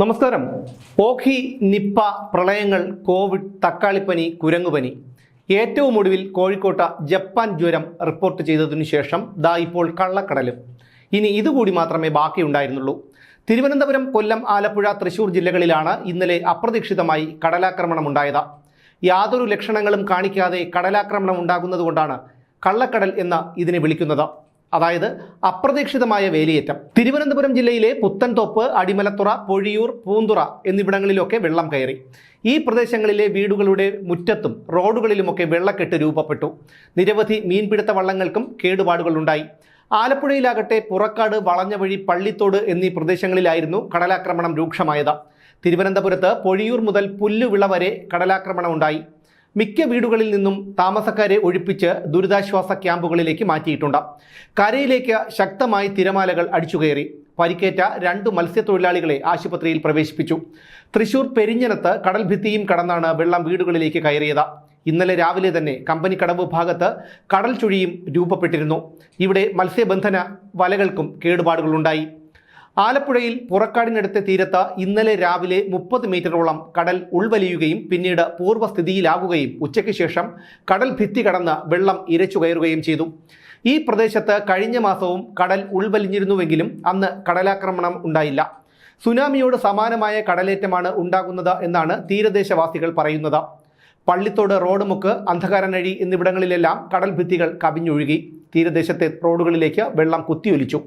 നമസ്കാരം. ഓഖി നിപ്പ പ്രളയങ്ങൾ കോവിഡ് തക്കാളിപ്പനി കുരങ്ങുപനി ഏറ്റവും ഒടുവിൽ കോഴിക്കോട്ട ജപ്പാൻ ജ്വരം റിപ്പോർട്ട് ചെയ്തതിനു ശേഷം ദാ ഇപ്പോൾ കള്ളക്കടലും. ഇനി ഇതുകൂടി മാത്രമേ ബാക്കിയുണ്ടായിരുന്നുള്ളൂ തിരുവനന്തപുരം കൊല്ലം ആലപ്പുഴ തൃശൂർ ജില്ലകളിലാണ് ഇന്നലെ അപ്രതീക്ഷിതമായി കടലാക്രമണം ഉണ്ടായത് യാതൊരു ലക്ഷണങ്ങളും കാണിക്കാതെ കടലാക്രമണം ഉണ്ടാകുന്നതുകൊണ്ടാണ് കള്ളക്കടൽ എന്ന് ഇതിനെ വിളിക്കുന്നത്. അതായത് അപ്രതീക്ഷിതമായ വേലിയേറ്റം. തിരുവനന്തപുരം ജില്ലയിലെ പുത്തൻതോപ്പ് അടിമലത്തുറ പൊഴിയൂർ പൂന്തുറ എന്നിവിടങ്ങളിലൊക്കെ വെള്ളം കയറി. ഈ പ്രദേശങ്ങളിലെ വീടുകളുടെ മുറ്റത്തും റോഡുകളിലുമൊക്കെ വെള്ളക്കെട്ട് രൂപപ്പെട്ടു. നിരവധി മീൻപിടുത്ത വള്ളങ്ങൾക്കും കേടുപാടുകളുണ്ടായി. ആലപ്പുഴയിലാകട്ടെ പുറക്കാട് വളഞ്ഞവഴി പള്ളിത്തോട് എന്നീ പ്രദേശങ്ങളിലായിരുന്നു കടലാക്രമണം രൂക്ഷമായത്. തിരുവനന്തപുരത്ത് പൊഴിയൂർ മുതൽ പുല്ലുവിള വരെ കടലാക്രമണം ഉണ്ടായി മിക്ക വീടുകളിൽ നിന്നും താമസക്കാരെ ഒഴിപ്പിച്ച് ദുരിതാശ്വാസ ക്യാമ്പുകളിലേക്ക് മാറ്റിയിട്ടുണ്ട്. കരയിലേക്ക് ശക്തമായി തിരമാലകൾ അടിച്ചുകയറി. പരിക്കേറ്റ രണ്ട് മത്സ്യത്തൊഴിലാളികളെ ആശുപത്രിയിൽ പ്രവേശിപ്പിച്ചു. തൃശൂർ പെരിഞ്ഞനത്ത് കടൽഭിത്തിയും കടന്നാണ് വെള്ളം വീടുകളിലേക്ക് കയറിയത്. ഇന്നലെ രാവിലെ തന്നെ കമ്പനി കടവ് ഭാഗത്ത് കടൽ ചുഴിയും രൂപപ്പെട്ടിരുന്നു. ഇവിടെ മത്സ്യബന്ധന വലകൾക്കും കേടുപാടുകളുണ്ടായി. ആലപ്പുഴയിൽ പുറക്കാടിനടുത്ത തീരത്ത് ഇന്നലെ രാവിലെ മുപ്പത് മീറ്ററോളം കടൽ ഉൾവലിയുകയും പിന്നീട് പൂർവസ്ഥിതിയിലാകുകയും ഉച്ചയ്ക്ക് ശേഷം കടൽ ഭിത്തി കടന്ന് വെള്ളം ഇരച്ചുകയറുകയും ചെയ്തു. ഈ പ്രദേശത്ത് കഴിഞ്ഞ മാസവും കടൽ ഉൾവലിഞ്ഞിരുന്നുവെങ്കിലും അന്ന് കടലാക്രമണം ഉണ്ടായില്ല. സുനാമിയോട് സമാനമായ കടലേറ്റമാണ് ഉണ്ടാകുന്നത് എന്നാണ് തീരദേശവാസികൾ പറയുന്നത്. പള്ളിത്തോട് റോഡ് മുക്ക് അന്ധകാരനഴി എന്നിവിടങ്ങളിലെല്ലാം കടൽ ഭിത്തികൾ കവിഞ്ഞൊഴുകി. തീരദേശത്തെ റോഡുകളിലേക്ക് വെള്ളം കുത്തിയൊലിച്ചു.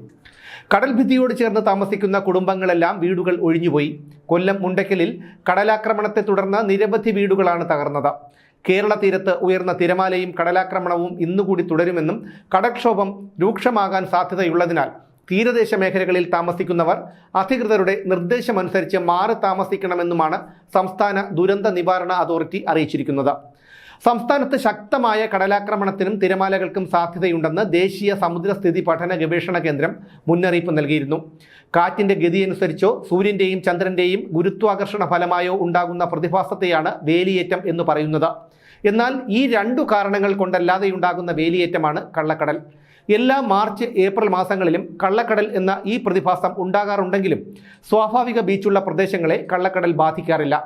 കടൽ ഭിത്തിയോട് ചേർന്ന് താമസിക്കുന്ന കുടുംബങ്ങളെല്ലാം വീടുകൾ ഒഴിഞ്ഞുപോയി. കൊല്ലം മുണ്ടക്കലിൽ കടലാക്രമണത്തെ തുടർന്ന് നിരവധി വീടുകളാണ് തകർന്നത്. കേരള തീരത്ത് ഉയർന്ന തിരമാലയും കടലാക്രമണവും ഇന്നുകൂടി തുടരുമെന്നും കടക്ഷോഭം രൂക്ഷമാകാൻ സാധ്യതയുള്ളതിനാൽ തീരദേശ മേഖലകളിൽ താമസിക്കുന്നവർ അധികൃതരുടെ നിർദ്ദേശമനുസരിച്ച് മാറി താമസിക്കണമെന്നുമാണ് സംസ്ഥാന ദുരന്ത നിവാരണ അതോറിറ്റി അറിയിച്ചിരിക്കുന്നത്. സംസ്ഥാനത്ത് ശക്തമായ കടലാക്രമണത്തിനും തിരമാലകൾക്കും സാധ്യതയുണ്ടെന്ന് ദേശീയ സമുദ്രസ്ഥിതി പഠന ഗവേഷണ കേന്ദ്രം മുന്നറിയിപ്പ് നൽകിയിരുന്നു. കാറ്റിന്റെ ഗതിയനുസരിച്ചോ സൂര്യന്റെയും ചന്ദ്രന്റെയും ഗുരുത്വാകർഷണ ഫലമായോ ഉണ്ടാകുന്ന പ്രതിഭാസത്തെയാണ് വേലിയേറ്റം എന്ന് പറയുന്നത്. എന്നാൽ ഈ രണ്ടു കാരണങ്ങൾ കൊണ്ടല്ലാതെയുണ്ടാകുന്ന വേലിയേറ്റമാണ് കള്ളക്കടൽ. എല്ലാ മാർച്ച് ഏപ്രിൽ മാസങ്ങളിലും കള്ളക്കടൽ എന്ന ഈ പ്രതിഭാസം ഉണ്ടാകാറുണ്ടെങ്കിലും സ്വാഭാവിക ബീച്ചുള്ള പ്രദേശങ്ങളെ കള്ളക്കടൽ ബാധിക്കാറില്ല.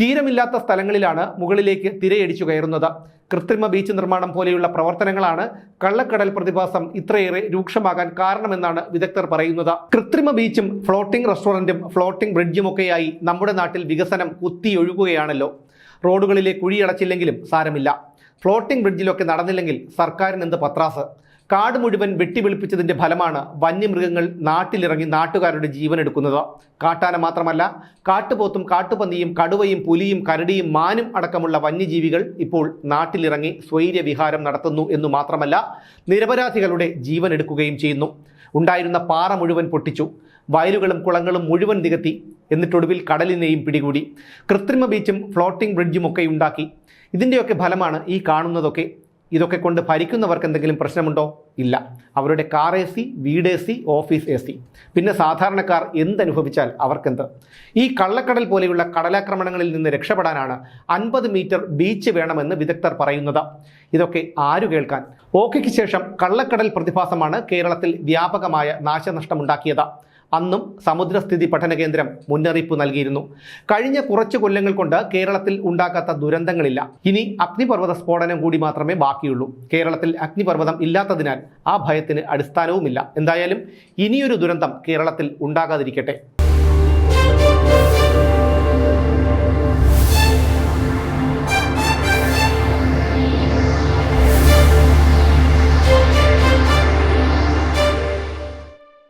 തീരമില്ലാത്ത സ്ഥലങ്ങളിലാണ് മുകളിലേക്ക് തിരയടിച്ചു കയറുന്നത്. കൃത്രിമ ബീച്ച് നിർമ്മാണം പോലെയുള്ള പ്രവർത്തനങ്ങളാണ് കള്ളക്കടൽ പ്രതിഭാസം ഇത്രയേറെ രൂക്ഷമാകാൻ കാരണമെന്നാണ് വിദഗ്ധർ പറയുന്നത്. കൃത്രിമ ബീച്ചും ഫ്ലോട്ടിംഗ് റെസ്റ്റോറന്റും ഫ്ലോട്ടിംഗ് ബ്രിഡ്ജുമൊക്കെയായി നമ്മുടെ നാട്ടിൽ വികസനം കുത്തിയൊഴുകുകയാണല്ലോ. റോഡുകളിലെ കുഴിയടച്ചില്ലെങ്കിലും സാരമില്ല. ഫ്ലോട്ടിംഗ് ബ്രിഡ്ജിലൊക്കെ നടന്നില്ലെങ്കിൽ സർക്കാരിന് എന്ത് പത്രാസ്? കാട് മുഴുവൻ വെട്ടിവെളുപ്പിച്ചതിന്റെ ഫലമാണ് വന്യമൃഗങ്ങൾ നാട്ടിലിറങ്ങി നാട്ടുകാരുടെ ജീവൻ എടുക്കുന്നത്. കാട്ടാന മാത്രമല്ല കാട്ടുപോത്തും കാട്ടുപന്നിയും കടുവയും പുലിയും കരടിയും മാനും അടക്കമുള്ള വന്യജീവികൾ ഇപ്പോൾ നാട്ടിലിറങ്ങി സ്വൈര്യവിഹാരം നടത്തുന്നു എന്നു മാത്രമല്ല നിരപരാധികളുടെ ജീവൻ എടുക്കുകയും ചെയ്യുന്നു. ഉണ്ടായിരുന്ന പാറ മുഴുവൻ പൊട്ടിച്ചു. വയലുകളും കുളങ്ങളും മുഴുവൻ നികത്തി. എന്നിട്ടൊടുവിൽ കടലിനെയും പിടികൂടി. കൃത്രിമ ബീച്ചും ഫ്ലോട്ടിംഗ് ബ്രിഡ്ജും ഒക്കെ ഉണ്ടാക്കി. ഇതിന്റെയൊക്കെ ഫലമാണ് ഈ കാണുന്നതൊക്കെ. ഇതൊക്കെ കൊണ്ട് ഭരിക്കുന്നവർക്ക് എന്തെങ്കിലും പ്രശ്നമുണ്ടോ? ഇല്ല. അവരുടെ കാർ എ സി വീട് A C office A C. പിന്നെ സാധാരണക്കാർ എന്തനുഭവിച്ചാൽ അവർക്കെന്ത്? ഈ കള്ളക്കടൽ പോലെയുള്ള കടലാക്രമണങ്ങളിൽ നിന്ന് രക്ഷപ്പെടാനാണ് അൻപത് മീറ്റർ ബീച്ച് വേണമെന്ന് വിദഗ്ധർ പറയുന്നത്. ഇതൊക്കെ ആരു കേൾക്കാൻ? ഓക്കെക്ക് ശേഷം കള്ളക്കടൽ പ്രതിഭാസമാണ് കേരളത്തിൽ വ്യാപകമായ നാശനഷ്ടമുണ്ടാക്കിയത്. അന്നും സമുദ്രസ്ഥിതി പഠന കേന്ദ്രം മുന്നറിയിപ്പ് നൽകിയിരുന്നു. കഴിഞ്ഞ കുറച്ച് കൊല്ലങ്ങൾ കൊണ്ട് കേരളത്തിൽ ഉണ്ടാക്കാത്ത ദുരന്തങ്ങളില്ല. ഇനി അഗ്നിപർവത സ്ഫോടനം കൂടി മാത്രമേ ബാക്കിയുള്ളൂ. കേരളത്തിൽ അഗ്നിപർവതം ഇല്ലാത്തതിനാൽ ആ ഭയത്തിന് അടിസ്ഥാനവുമില്ല. എന്തായാലും ഇനിയൊരു ദുരന്തം കേരളത്തിൽ ഉണ്ടാകാതിരിക്കട്ടെ.